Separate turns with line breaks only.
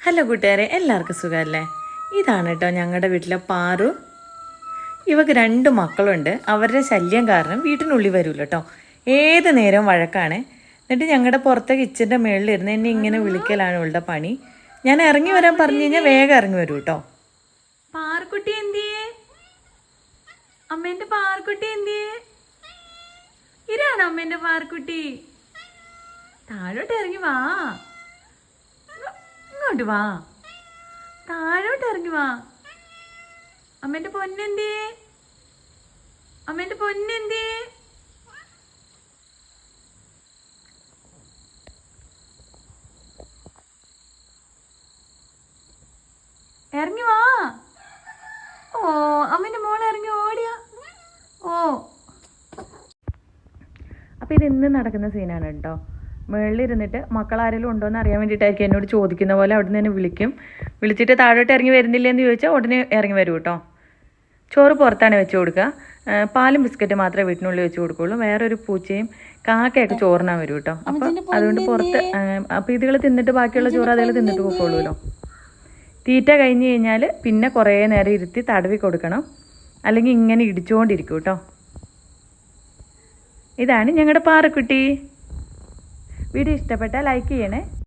Hello കൂട്ടുകാരെ എല്ലാവർക്കും സുഖമല്ലേ? ഇതാണ് കേട്ടോ ഞങ്ങളുടെ വീട്ടിലെ പാറു. ഇവക്ക് രണ്ട് മക്കളുണ്ട്. അവരുടെ ശല്യം കാരണം വീട്ടിനുള്ളിൽ വരൂല കേട്ടോ. ഏത് നേരവും വഴക്കാണ്. എന്നിട്ട് ഞങ്ങളുടെ പുറത്തെ കിച്ചന്റെ മുകളിലിരുന്ന് എന്നെ ഇങ്ങനെ വിളിക്കലാണ് ഇവളുടെ പണി. ഞാൻ ഇറങ്ങി വരാൻ പറഞ്ഞു കഴിഞ്ഞാൽ വേഗം ഇറങ്ങി വരൂ കേട്ടോ. പാർക്കുട്ടി എന്തിയേ? അമ്മേന്റെ പാർക്കുട്ടി എന്തിയേ? ഇതാണ് അമ്മേന്റെ പാർക്കുട്ടി താഴോട്ട് ഇറങ്ങി വാ. ഇങ്ങോട്ട് വാ. താഴോട്ട് ഇറങ്ങി വാ. അമ്മേന്റെ പൊന്നെന്തേ? അമ്മേന്റെ പൊന്നെന്തേ? ഇറങ്ങി വാ. ഓ അമ്മേന്റെ മോളെ ഇറങ്ങി ഓടിയാ. ഓ. അപ്പൊ ഇത് ഇന്ന് നടക്കുന്ന സീനാണ് കേട്ടോ മുകളിലിരുന്നിട്ട് മക്കൾ ആരെങ്കിലും ഉണ്ടോ എന്ന് അറിയാൻ വേണ്ടിയിട്ടായിരിക്കും എന്നോട് ചോദിക്കുന്ന പോലെ അവിടെ നിന്ന് തന്നെ വിളിക്കും. വിളിച്ചിട്ട് താഴോട്ട് ഇറങ്ങി വരുന്നില്ലെന്ന് ചോദിച്ചാൽ ഉടനെ ഇറങ്ങി വരും കേട്ടോ. ചോറ് പുറത്താണ് വെച്ച് കൊടുക്കുക. പാലും ബിസ്ക്കറ്റ് മാത്രമേ വീട്ടിനുള്ളിൽ വെച്ച് കൊടുക്കുള്ളൂ വേറൊരു പൂച്ചയും കാക്കയൊക്കെ ചോറിനാൻ വരും കേട്ടോ. അപ്പം അതുകൊണ്ട് പുറത്ത് അപ്പോൾ ഇതുകൾ തിന്നിട്ട് ബാക്കിയുള്ള ചോറ് അതുകൾ തിന്നിട്ട് പോയിക്കോളൂല്ലോ തീറ്റ കഴിഞ്ഞ് കഴിഞ്ഞാൽ പിന്നെ കുറേ നേരം ഇരുത്തി തടവി കൊടുക്കണം. അല്ലെങ്കിൽ ഇങ്ങനെ ഇടിച്ചുകൊണ്ടിരിക്കും കേട്ടോ. ഇതാണ് ഞങ്ങളുടെ പാറക്കുട്ടി. വീഡിയോ ഇഷ്ടപ്പെട്ടാൽ ലൈക്ക് ചെയ്യണേ.